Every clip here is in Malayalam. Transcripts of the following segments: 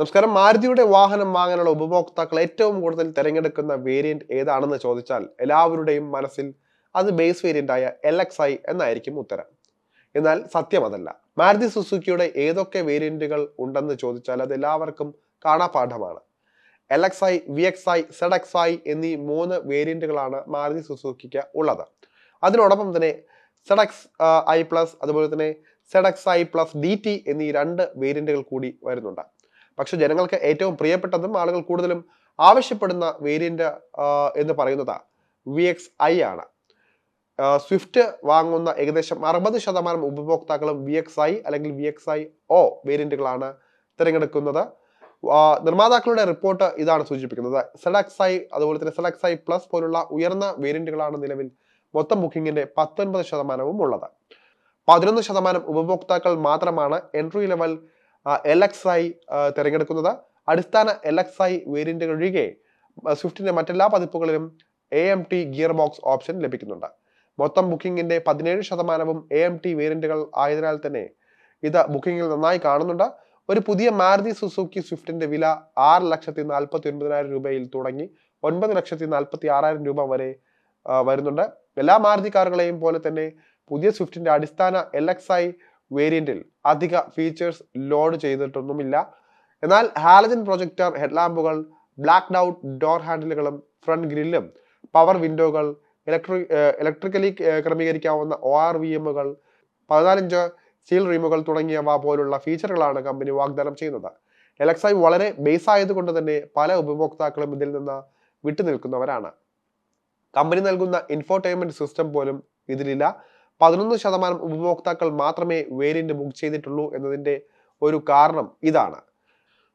നമസ്കാരം. മാരുതിയുടെ വാഹനം വാങ്ങാനുള്ള ഉപഭോക്താക്കൾ ഏറ്റവും കൂടുതൽ തിരഞ്ഞെടുക്കുന്ന വേരിയന്റ് ഏതാണെന്ന് ചോദിച്ചാൽ എല്ലാവരുടെയും മനസ്സിൽ അത് ബേസ് വേരിയന്റ് ആയ എൽ എക്സ് ഐ എന്നായിരിക്കും ഉത്തരം. എന്നാൽ സത്യം അതല്ല. മാരുതി സുസുക്കിയുടെ ഏതൊക്കെ വേരിയന്റുകൾ ഉണ്ടെന്ന് ചോദിച്ചാൽ അത് എല്ലാവർക്കും കാണാപാഠമാണ്. L X I V X I Z X I എന്നീ മൂന്ന് വേരിയന്റുകളാണ് മാരുതി സുസുക്കിക്ക് ഉള്ളത്. അതിനോടൊപ്പം തന്നെ സെഡ് എക്സ് ഐ പ്ലസ് അതുപോലെ തന്നെ Z X I plus D T എന്നീ രണ്ട് വേരിയന്റുകൾ കൂടി വരുന്നുണ്ട്. പക്ഷെ ജനങ്ങൾക്ക് ഏറ്റവും പ്രിയപ്പെട്ടതും ആളുകൾ കൂടുതലും ആവശ്യപ്പെടുന്ന വേരിയന്റ് എന്ന് പറയുന്നത് വി എക്സ് ഐ ആണ്. സ്വിഫ്റ്റ് വാങ്ങുന്ന ഏകദേശം അറുപത് ശതമാനം ഉപഭോക്താക്കളും വി എക്സ് ഐ അല്ലെങ്കിൽ വി എക്സ് ഐ ഒ വേരിയന്റുകളാണ് തിരഞ്ഞെടുക്കുന്നത്. നിർമ്മാതാക്കളുടെ റിപ്പോർട്ട് ഇതാണ് സൂചിപ്പിക്കുന്നത്. സെലക്സ് ഐ അതുപോലെ തന്നെ സെലക്സ് ഐ പ്ലസ് പോലുള്ള ഉയർന്ന വേരിയന്റുകളാണ് നിലവിൽ മൊത്തം ബുക്കിംഗിന്റെ പത്തൊൻപത് ശതമാനവും ഉള്ളത്. പതിനൊന്ന് ശതമാനം ഉപഭോക്താക്കൾ മാത്രമാണ് എൻട്രി ലെവൽ ഐ തിരഞ്ഞെടുക്കുന്നത്. അടിസ്ഥാന ഐ വേരിയന്റുകൾ ഒഴികെ സ്വിഫ്റ്റിന്റെ മറ്റെല്ലാ പതിപ്പുകളിലും A M T gear box option ലഭിക്കുന്നുണ്ട്. മൊത്തം ബുക്കിംഗിന്റെ പതിനേഴ് ശതമാനവും എ എം ടി വേരിയന്റുകൾ ആയതിനാൽ തന്നെ ഇത് ബുക്കിംഗിൽ നന്നായി കാണുന്നുണ്ട്. ഒരു പുതിയ മാരുതി സുസുക്കി സ്വിഫ്റ്റിന്റെ വില ആറ് ലക്ഷത്തി നാൽപ്പത്തി ഒൻപതിനായിരം രൂപയിൽ തുടങ്ങി ഒൻപത് ലക്ഷത്തി നാൽപ്പത്തി ആറായിരം രൂപ വരെ വരുന്നുണ്ട്. എല്ലാ മാരുതി കാറുകളെയും പോലെ തന്നെ പുതിയ സ്വിഫ്റ്റിന്റെ അടിസ്ഥാന എൽ എക്സ് ഐ വേരിയന്റിൽ അധിക ഫീച്ചേഴ്സ് ലോഡ് ചെയ്തിട്ടൊന്നുമില്ല. എന്നാൽ ഹാലജൻ പ്രൊജക്ടർ ഹെഡ്ലാമ്പുകൾ ബ്ലാക്ക് ഔട്ട് ഡോർ ഹാൻഡിലുകളും ഫ്രണ്ട് ഗ്രില്ലും പവർ വിൻഡോകൾ ഇലക്ട്രിക് ഇലക്ട്രിക്കലി ക്രമീകരിക്കാവുന്ന ഒ ആർ വി എമ്മുകൾ പതിനാലിഞ്ച് സ്റ്റീൽ റീമുകൾ തുടങ്ങിയവ പോലുള്ള ഫീച്ചറുകളാണ് കമ്പനി വാഗ്ദാനം ചെയ്യുന്നത്. എലക്സൈ വളരെ ബേസ് ആയതുകൊണ്ട് തന്നെ പല ഉപഭോക്താക്കളും ഇതിൽ നിന്ന് വിട്ടുനിൽക്കുന്നവരാണ്. കമ്പനി നൽകുന്ന ഇൻഫോർടൈൻമെന്റ് സിസ്റ്റം പോലും ഇതിലില്ല. പതിനൊന്ന് ശതമാനം ഉപഭോക്താക്കൾ മാത്രമേ വേരിയന്റ് ബുക്ക് ചെയ്തിട്ടുള്ളൂ എന്നതിന്റെ ഒരു കാരണം ഇതാണ്.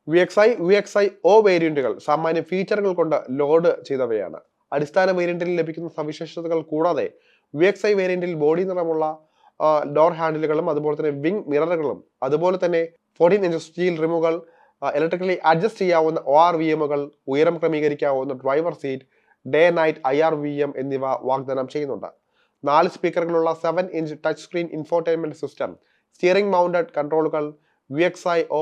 V X I V X I O വേരിയന്റുകൾ സാമാന്യ ഫീച്ചറുകൾ കൊണ്ട് ലോഡ് ചെയ്തവയാണ്. അടിസ്ഥാന വേരിയന്റിൽ ലഭിക്കുന്ന സവിശേഷതകൾ കൂടാതെ വി എക്സ് ഐ വേരിയന്റിൽ ബോഡി നിറമുള്ള ഡോർ ഹാൻഡിലുകളും അതുപോലെ തന്നെ വിങ് മിററുകളും അതുപോലെ തന്നെ ഫോർട്ടീൻ ഇഞ്ച് സ്റ്റീൽ റിമുകൾ ഇലക്ട്രിക്കലി അഡ്ജസ്റ്റ് ചെയ്യാവുന്ന ഒ ആർ വി എമ്മുകൾ ഉയരം ക്രമീകരിക്കാവുന്ന driver seat day night I R V M എന്നിവ വാഗ്ദാനം ചെയ്യുന്നുണ്ട്. നാല് സ്പീക്കറുകളുള്ള seven inch touch screen infotainment system steering mounted കൺട്രോളുകൾ V X I O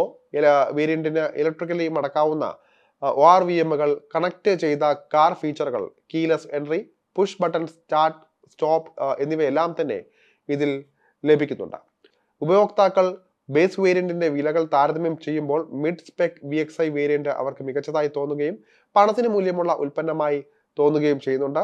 വേരിയന്റിന് ഇലക്ട്രിക്കലി മടക്കാവുന്ന ഒ ആർ വി എമ്മുകൾ കണക്ട് ചെയ്ത കാർ ഫീച്ചറുകൾ keyless entry push button start stop എന്നിവയെല്ലാം തന്നെ ഇതിൽ ലഭിക്കുന്നുണ്ട്. ഉപയോക്താക്കൾ ബേസ് വേരിയന്റിന്റെ വിലകൾ താരതമ്യം ചെയ്യുമ്പോൾ mid spec V X I variant അവർക്ക് മികച്ചതായി തോന്നുകയും പണത്തിന് മൂല്യമുള്ള ഉൽപ്പന്നമായി തോന്നുകയും ചെയ്യുന്നുണ്ട്.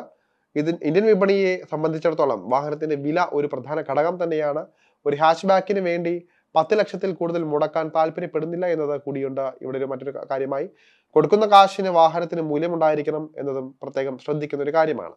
ഇത് ഇന്ത്യൻ വിപണിയെ സംബന്ധിച്ചിടത്തോളം വാഹനത്തിന്റെ വില ഒരു പ്രധാന ഘടകം തന്നെയാണ്. ഒരു ഹാഷ് ബാക്കിന് വേണ്ടി പത്ത് ലക്ഷത്തിൽ കൂടുതൽ മുടക്കാൻ താല്പര്യപ്പെടുന്നില്ല എന്നത് കൂടിയുണ്ട് ഇവിടെ ഒരു മറ്റൊരു കാര്യമായി. കൊടുക്കുന്ന കാശിന് വാഹനത്തിന് മൂല്യമുണ്ടായിരിക്കണം എന്നതും പ്രത്യേകം ശ്രദ്ധിക്കുന്ന ഒരു കാര്യമാണ്.